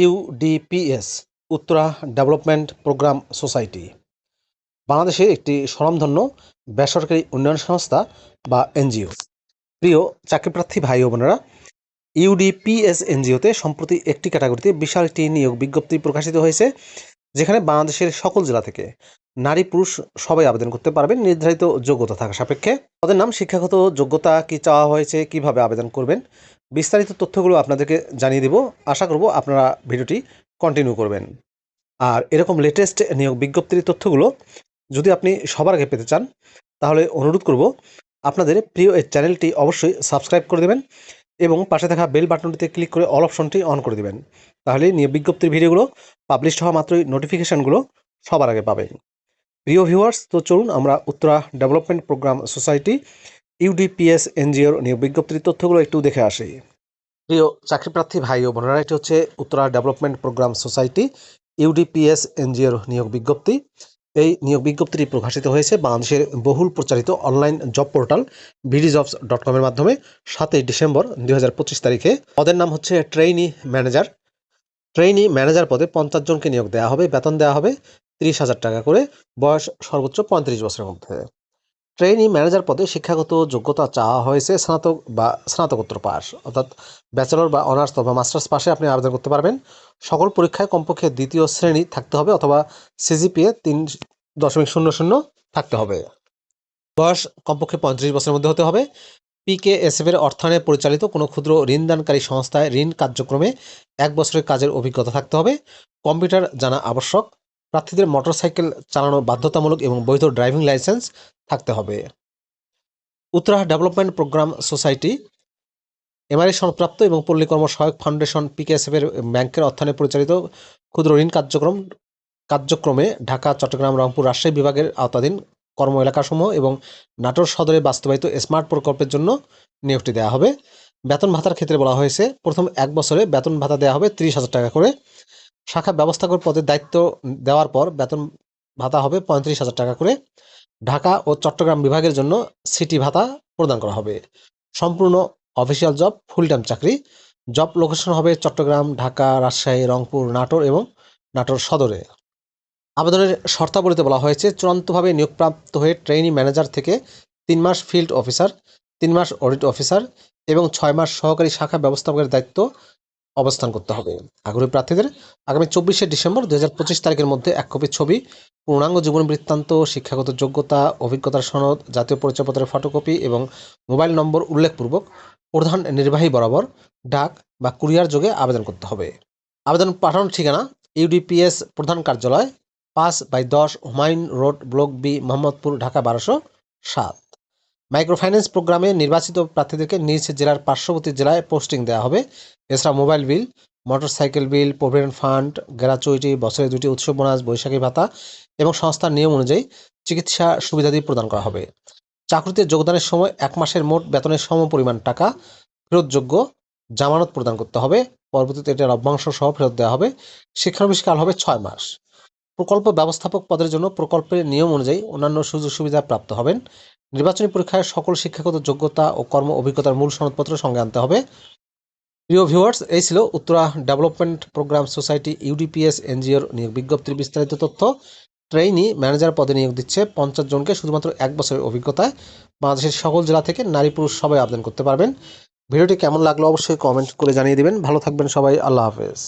UDPS Uttara development programme society বাংলাদেশের একটি স্বনামধন্য বেসরকারি উন্নয়ন সংস্থা বা এনজিও। প্রিয় চাকরিপ্রার্থী ভাই ও বোনেরা ইউডিপিএস এনজিওতে সম্প্রতি একটি ক্যাটাগরিতে বিশাল একটি নিয়োগ বিজ্ঞপ্তি প্রকাশিত হয়েছে, যেখানে বাংলাদেশের সকল জেলা থেকে নারী পুরুষ সবাই আবেদন করতে পারবেন নির্ধারিত যোগ্যতা থাকা সাপেক্ষে। তাদের নাম শিক্ষাগত যোগ্যতা কি চাওয়া হয়েছে, কীভাবে আবেদন করবেন বিস্তারিত তথ্যগুলো আপনাদেরকে জানিয়ে দেব। আশা করব আপনারা ভিডিওটি কন্টিনিউ করবেন। আর এরকম লেটেস্ট নিয়োগ বিজ্ঞপ্তির তথ্যগুলো যদি আপনি সবার আগে পেতে চান, তাহলে অনুরোধ করব আপনাদের প্রিয় এই চ্যানেলটি অবশ্যই সাবস্ক্রাইব করে দেবেন এবং পাশে থাকা বেল বাটনটিতে ক্লিক করে অল অপশনটি অন করে দেবেন। তাহলে নিয়োগ বিজ্ঞপ্তির ভিডিওগুলো পাবলিশ হওয়া মাত্রই নোটিফিকেশানগুলো সবার আগে পাবেন। প্রিয় ভিউয়ার্স তো চলুন আমরা Uttara development programme society UDPS এনজিওর নিয়োগ বিজ্ঞপ্তির তথ্যগুলো একটু দেখে আসি। প্রিয় চাকরিপ্রার্থী ভাই ও বোনেরা, এটি হচ্ছে Uttara development programme society UDPS এনজিওর নিয়োগ বিজ্ঞপ্তি। এই নিয়োগ বিজ্ঞপ্তিটি প্রকাশিত হয়েছে বাংলাদেশের বহুল প্রচারিত online job portal BD jobs dot কমের মাধ্যমে, সাতই ডিসেম্বর দুই হাজার পঁচিশ তারিখে। পদের নাম হচ্ছে ট্রেইনি ম্যানেজার। ট্রেইনি ম্যানেজার পদে পঞ্চাশ জনকে নিয়োগ দেওয়া হবে, বেতন দেওয়া হবে তিরিশ হাজার টাকা করে, বয়স সর্বোচ্চ পঁয়ত্রিশ বছরের মধ্যে। ট্রেইনি ম্যানেজার পদে শিক্ষাগত যোগ্যতা চাওয়া হয়েছে স্নাতক বা স্নাতকোত্তর পাস অর্থাৎ ব্যাচেলর বা অনার্স অথবা মাস্টার্স পাশে আপনি আবেদন করতে পারবেন। সকল পরীক্ষায় কমপক্ষে দ্বিতীয় শ্রেণি থাকতে হবে অথবা সিজিপিএ তিন দশমিক শূন্য শূন্য থাকতে হবে। বয়স কমপক্ষে পঁয়ত্রিশ বছরের মধ্যে হতে হবে। পিকেএসএফ এর অর্থায়নে পরিচালিত কোনো ক্ষুদ্র ঋণদানকারী সংস্থায় ঋণ কার্যক্রমে এক বছরের কাজের অভিজ্ঞতা থাকতে হবে। কম্পিউটার জানা আবশ্যক। প্রার্থীদের মোটরসাইকেল চালানো বাধ্যতামূলক এবং বৈধ ড্রাইভিং লাইসেন্স থাকতে হবে। Uttara development programme society, MRI সনদপ্রাপ্ত এবং পল্লীকর্ম সহায়ক ফাউন্ডেশন পিকেএসএফ এর ব্যাংকের অর্থায়নে পরিচালিত ক্ষুদ্র ঋণ কার্যক্রম, কার্যক্রমে ঢাকা, চট্টগ্রাম, রংপুর রাজশাহী বিভাগের আওতাধীন কর্ম এলাকাসমূহ এবং নাটোর সদরে বাস্তবায়িত স্মার্ট প্রকল্পের জন্য নিয়োগটি দেওয়া হবে। বেতন ভাতার ক্ষেত্রে বলা হয়েছে, প্রথম এক বছরে বেতন ভাতা দেওয়া হবে তিরিশ হাজার টাকা করে। শাখা ব্যবস্থাপক পদের দায়িত্ব দেওয়ার পর বেতন ভাতা হবে পঁয়ত্রিশ হাজার টাকা করে। ঢাকা ও চট্টগ্রাম বিভাগের জন্য সিটি ভাতা প্রদান করা হবে। সম্পূর্ণ অফিসিয়াল জব ফুল টাইম চাকরি। জব লোকেশন হবে চট্টগ্রাম, ঢাকা, রাজশাহী, রংপুর, নাটোর এবং নাটোর সদরে। আবেদনের শর্তাবলীতে বলা হয়েছে, চূড়ান্তভাবে নিয়োগপ্রাপ্ত হয়ে ট্রেনি ম্যানেজার থেকে তিন মাস ফিল্ড অফিসার, তিন মাস অডিট অফিসার এবং ছয় মাস সহকারী শাখা ব্যবস্থাপকের দায়িত্ব অবস্থান করতে হবে। আগ্রহী প্রার্থীদের আগামী চব্বিশে ডিসেম্বর দু হাজার পঁচিশ তারিখের মধ্যে এক কপি ছবি, পূর্ণাঙ্গ জীবন বৃত্তান্ত, শিক্ষাগত যোগ্যতা, অভিজ্ঞতার সনদ, জাতীয় পরিচয়পত্রের ফটোকপি এবং মোবাইল নম্বর উল্লেখপূর্বক প্রধান নির্বাহী বরাবর ডাক বা কুরিয়ার যোগে আবেদন করতে হবে। আবেদন পাঠানোর ঠিকানা ইউডিপিএস প্রধান কার্যালয় পাঁচ বাই দশ Humayun road, block B, Mohammadpur, Dhaka বারোশো সাত। মাইক্রোফাইন্যান্স প্রোগ্রামে নির্বাচিত প্রার্থীদেরকে নিজ জেলার পার্শ্ববর্তী জেলায় পোস্টিং দেওয়া হবে। এছাড়া mobile bill, motorcycle bill, provident fund gratuity বছরে দুটি উৎসব বোনাস, বৈশাখী ভাতা এবং সংস্থার নিয়ম অনুযায়ী চিকিৎসা সুবিধাদি প্রদান করা হবে। চাকরিতে যোগদানের সময় এক মাসের মোট বেতনের সম পরিমাণ টাকা ফেরতযোগ্য জামানত প্রদান করতে হবে। পরবর্তীতে এটা লভ্যাংশ সহ ফেরত দেওয়া হবে। শিক্ষানবিষ্কাল হবে ছয় মাস। প্রকল্প ব্যবস্থাপক পদের জন্য প্রকল্পের নিয়ম অনুযায়ী অন্যান্য সুযোগ সুবিধা প্রাপ্ত হবেন। নির্বাচনী পরীক্ষায় সকল শিক্ষাগত যোগ্যতা ও কর্ম অভিজ্ঞতার মূল সনদপত্র সঙ্গে আনতে হবে। প্রিয় ভিউয়ার্স এই ছিল Uttara development programme society UDPS এনজিওর নিয়োগ বিজ্ঞপ্তির বিস্তারিত তথ্য। ট্রেইনি ম্যানেজার পদে নিয়োগ দিচ্ছে পঞ্চাশ জনকে শুধুমাত্র এক বছরের অভিজ্ঞতায়। বাংলাদেশের সকল জেলা থেকে নারী পুরুষ সবাই আবেদন করতে পারবেন। ভিডিওটি কেমন লাগল অবশ্যই কমেন্ট করে জানিয়ে দিবেন। ভালো থাকবেন সবাই, আল্লাহ হাফেজ।